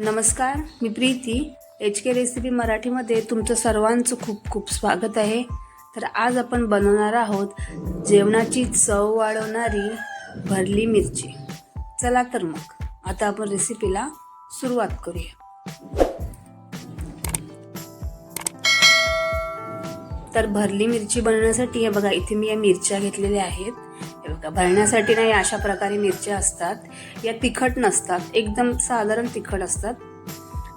नमस्कार मी Preeti. H K recipe मराठीमध्ये तुमचं सर्वांचं खूप खूप स्वागत आहे. तर आज आपण बनवणार आहोत जेवणाची चव वाढवणारी भरली मिरची. चला तर मग आता आपण रेसिपीला सुरुवात करूया. तर भरली मिरची बनवण्यासाठी हे बघा इथे मी या मिरच्या घेतलेल्या आहेत. बघा भरण्यासाठी नाही अशा प्रकारे मिरच्या असतात. या तिखट नसतात. एकदम साधारण तिखट असतात.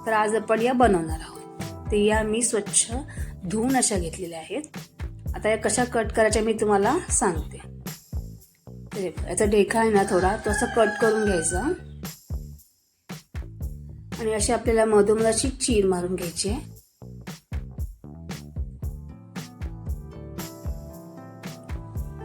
तर आज आपण या बनवणार आहोत. ते या मी स्वच्छ धुवून अशा घेतलेल्या आहेत. आता या कशा कट करायच्या मी तुम्हाला सांगते. याचा ढेखा आहे ना थोडा तो असा कट करून घ्यायचा. आणि अशी आपल्याला मधोमधाची चीर मारून घ्यायची आहे.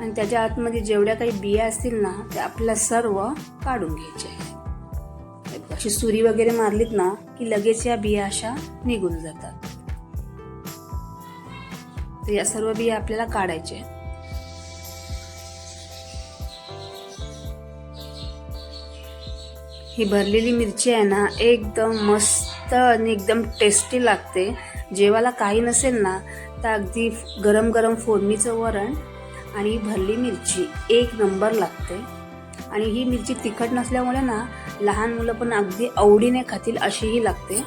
आणि त्याच्या आतमध्ये जेवढ्या काही बिया असतील ना त्या आपल्याला सर्व काढून घ्यायच्या आहेत. अशी सुरी वगैरे मारलीत ना की लगेच या बिया अशा निघून जातात. तर या सर्व बिया आपल्याला काढायच्या आहेत. ही भरलेली मिरची आहे ना एकदम मस्त आणि एकदम टेस्टी लागते. जेवायला काही नसेल ना तर अगदी गरम गरम फोडणीचं वरण आणि भरली मिरची. एक नंबर लागते. आणि ही मिरची तिखट नसल्यामुळे ना लहान मुलं पण अगदी आवडीने खातील अशीही लागते.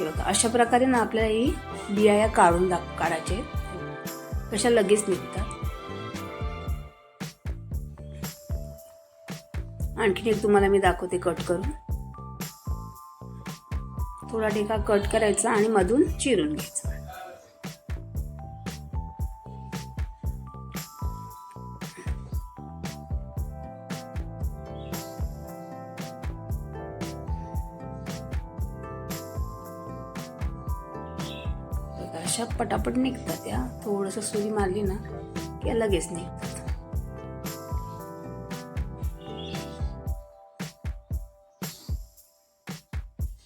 बघा अशा प्रकारे ना आपल्याला ही बिया काढून दाख काढायचे. कशा लगेच निघतात. आणखीन एक तुम्हाला मी दाखवते कट करून. थोडा ठेका कट करायचा आणि मधून चिरून घ्यायचा. पटापट निघतात या थोडस सुरी मारली ना की लगेच निघतात.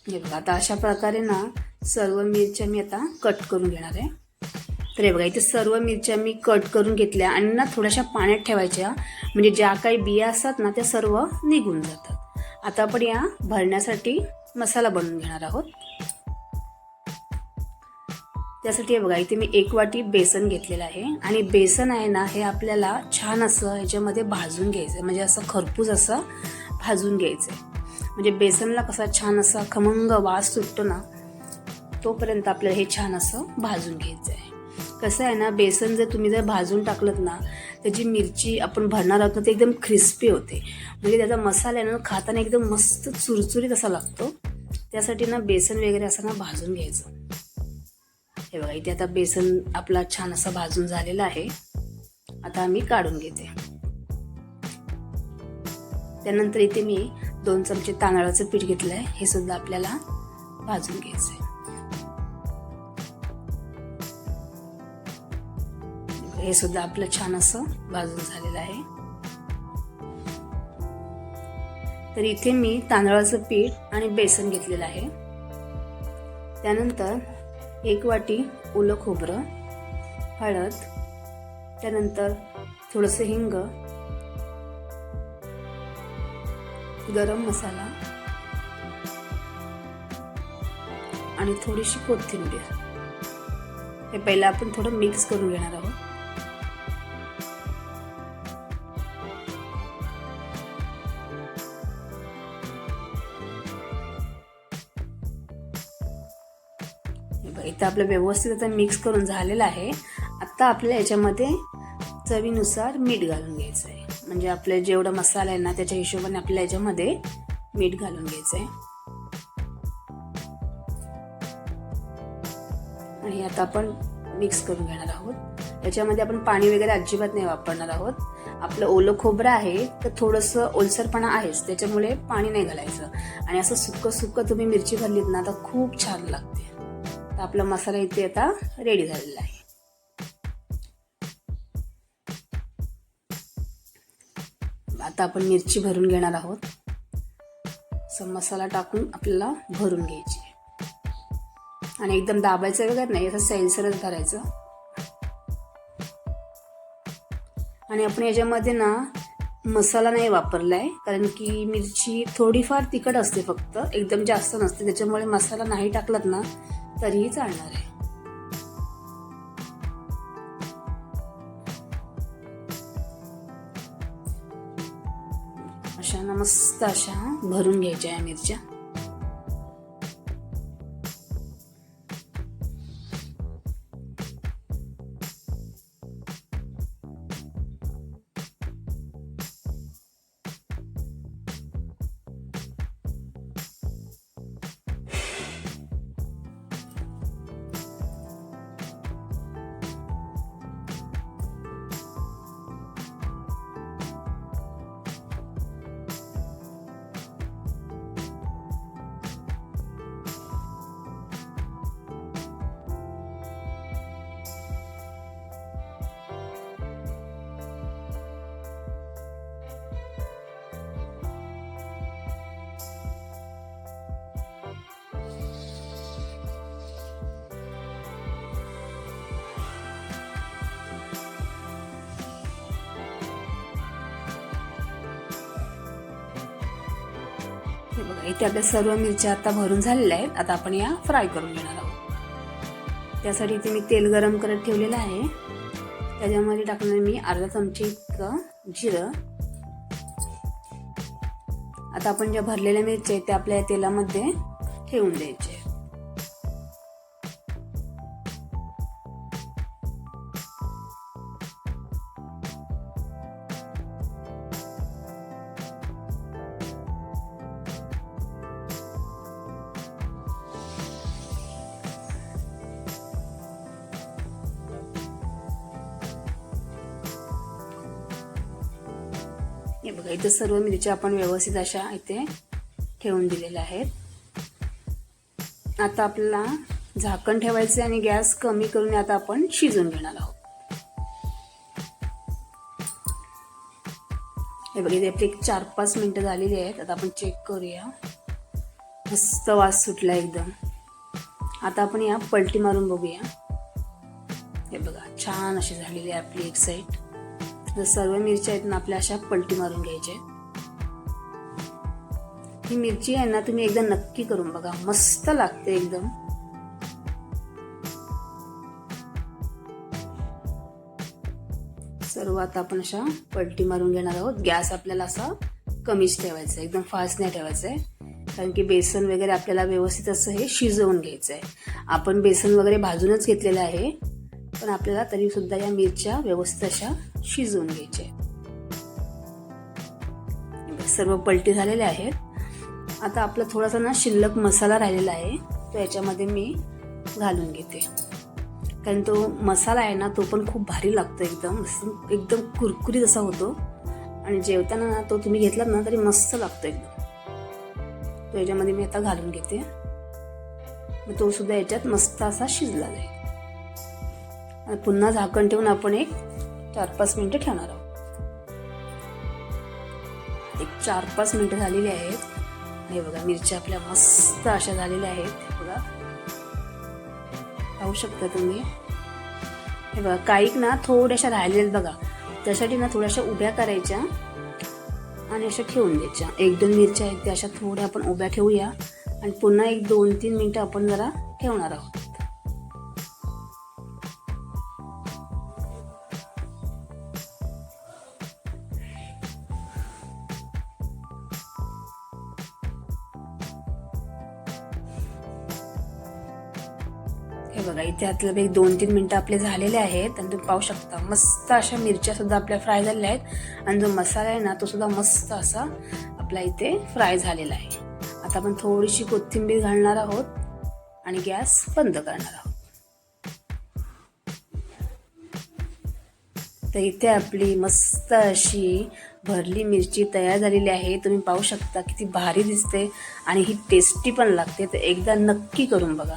हे बघा आता अशा प्रकारे ना सर्व मिरच्या मी आता कट करून घेणार आहे. तर हे बघा इथे सर्व मिरच्या मी कट करून घेतल्या आणि ना थोड्याशा पाण्यात ठेवायच्या. म्हणजे ज्या काही बिया असतात ना त्या सर्व निघून जातात. आता आपण या भरण्यासाठी मसाला बनवून घेणार आहोत. त्यासाठी हे बघा इथे मी एक वाटी बेसन घेतलेलं आहे. आणि बेसन आहे ना हे आपल्याला छान असं ह्याच्यामध्ये भाजून घ्यायचं आहे म्हणजे असं खरपूस असं भाजून घ्यायचं आहे म्हणजे बेसनला कसा छान असा खमंग वास सुटतो ना तोपर्यंत आपल्याला हे छान असं भाजून घ्यायचं आहे कसं आहे ना बेसन जर तुम्ही जर भाजून टाकलं ना त्याची मिरची आपण भरणार आहोत ना ते एकदम क्रिस्पी होते. म्हणजे त्याचा मसाला आहे ना खाताना एकदम मस्त चुरचुरीत असा लागतो. त्यासाठी ना बेसन वगैरे असं ना भाजून घ्यायचं. हे बघा इथे आता बेसन आपला छान असा भाजून झालेला आहे. आता मी काढून घेते. त्यानंतर इथे मी दोन चमचे तांदळाचं पीठ घेतलं आहे हे सुद्धा आपल्याला भाजून घ्यायचं आहे हे सुद्धा आपलं छान असं भाजून झालेलं आहे. तर इथे मी तांदळाचं पीठ आणि बेसन घेतलेलं आहे. त्यानंतर एक वाटी ओलं खोबरं हळद त्यानंतर थोडंसं हिंग गरम मसाला आणि थोडीशी कोथिंबीर. हे पहिलं आपण थोडं मिक्स करून घेणार आहोत. इथं आपलं व्यवस्थित आता मिक्स करून झालेलं आहे. आता आपल्या याच्यामध्ये चवीनुसार मीठ घालून घ्यायचं आहे. म्हणजे आपले जेवढा मसाला आहे ना त्याच्या हिशोबाने आपल्या याच्यामध्ये मीठ घालून घ्यायचं आहे. आणि आता आपण मिक्स करून घेणार आहोत. याच्यामध्ये आपण पाणी वगैरे अजिबात नाही वापरणार आहोत. आपलं ओलं खोबरं आहे तर थोडंसं ओलसरपणा आहेच. त्याच्यामुळे पाणी नाही घालायचं. आणि असं सुक्क सुक्क तुम्ही मिरची भरलीत ना तर खूप छान लागते. आपला मसाला इथे आता रेडी झालेला आहे. आता आपण मिरची भरून घेणार आहोत. असं मसाला टाकून आपल्याला भरून घ्यायची आणि एकदम दाबायचं वगैरे नाही असं सैलसरच भरायचं आणि आपण याच्यामध्ये ना मसाला नाही वापरला आहे कारण की मिरची थोडीफार तिखट असते फक्त एकदम जास्त नसते. त्याच्यामुळे मसाला नाही टाकलात ना तरीही चालणार आहे. अशा ना मस्त अशा भरून घ्यायच्या या मिरच्या. हे बघा इथे आपल्या सर्व मिरच्या आता भरून झालेल्या आहेत. आता आपण या फ्राय करून घेणार आहोत. त्यासाठी इथे मी तेल गरम करत ठेवलेलं आहे. त्याच्यामध्ये टाकणार मी अर्धा चमचे इतकं जिरं. आता आपण ज्या भरलेल्या मिरच्या आहेत त्या आपल्या या तेलामध्ये ठेवून द्यायचे हे बघा इथं सर्व मिरच्या आपण व्यवस्थित अशा इथे ठेवून दिलेल्या आहेत. आता आपल्याला झाकण ठेवायचे आणि गॅस कमी करून आता आपण शिजून घेणार आहोत. हे बघा इथे आपली एक चार पाच मिनिटं झालेली आहेत. आता आपण चेक करूया. मस्त वास सुटला एकदम. आता आपण या पलटी मारून बघूया. हे बघा छान अशी झालेली आहे आपली एक साईड तर सर्व मिरच्या आहेत ना आपल्या अशा पलटी मारून घ्यायच्या ही मिरची आहे ना तुम्ही एकदा नक्की करून बघा. मस्त लागते एकदम. सर्वात आपण अशा पलटी मारून घेणार आहोत. गॅस आपल्याला असा कमीच ठेवायचा आहे. एकदम फास्ट नाही ठेवायचा आहे. कारण की बेसन वगैरे आपल्याला व्यवस्थित असं हे शिजवून घ्यायचं आहे. आपण बेसन वगैरे भाजूनच घेतलेलं आहे. पण आपल्याला तरी सुद्धा या मिरच्या व्यवस्थित अशा शिजवून घ्यायचे. सर्व पलटी झालेले आहेत. आता आपला थोडासा ना शिल्लक मसाला राहिलेला आहे तो याच्यामध्ये मी घालून घेते. कारण तो मसाला आहे ना तो पण खूप भारी लागतो एकदम. एकदम कुरकुरीत असा होतो. आणि जेवताना ना तो तुम्ही घेतलात ना तरी मस्त लागतो एकदम. तो याच्यामध्ये मी आता घालून घेते. मग तो सुद्धा याच्यात मस्त असा शिजला जाईल. पुन्हा झाकण ठेवून आपण एक चार पाच मिनटं ठेवणार आहोत. एक चार पाच मिनटं झालेली आहेत. हे बघा मिरच्या आपल्या मस्त अशा झालेल्या आहेत. बघा. पाहू शकता तुम्ही. हे बघा काहीक ना थोड्याशा राहिलेल्या बघा. त्यासाठी ना थोड्याशा उभ्या करायच्या आणि अशा ठेवून द्यायच्या. एक दोन मिरच्या आहेत त्या अशा थोड्या आपण उभ्या ठेवूया. आणि पुन्हा एक दोन तीन मिनटं आपण जरा ठेवणार आहोत. हे बघा इथे आतलं एक दोन तीन मिनटं आपले झालेले आहेत आणि तुम्ही पाहू शकता. मस्त अशा मिरच्या सुद्धा आपल्या फ्राय झालेल्या आहेत. आणि जो मसाला आहे ना तो सुद्धा मस्त असा आपला इथे फ्राय झालेला आहे. आता आपण थोडीशी कोथिंबीर घालणार आहोत आणि गॅस बंद करणार आहोत. तर इथे आपली मस्त अशी भरली मिरची तयार झालेली आहे. तुम्ही पाहू शकता किती भारी दिसते आणि ही टेस्टी पण लागते. तर एकदा नक्की करून बघा.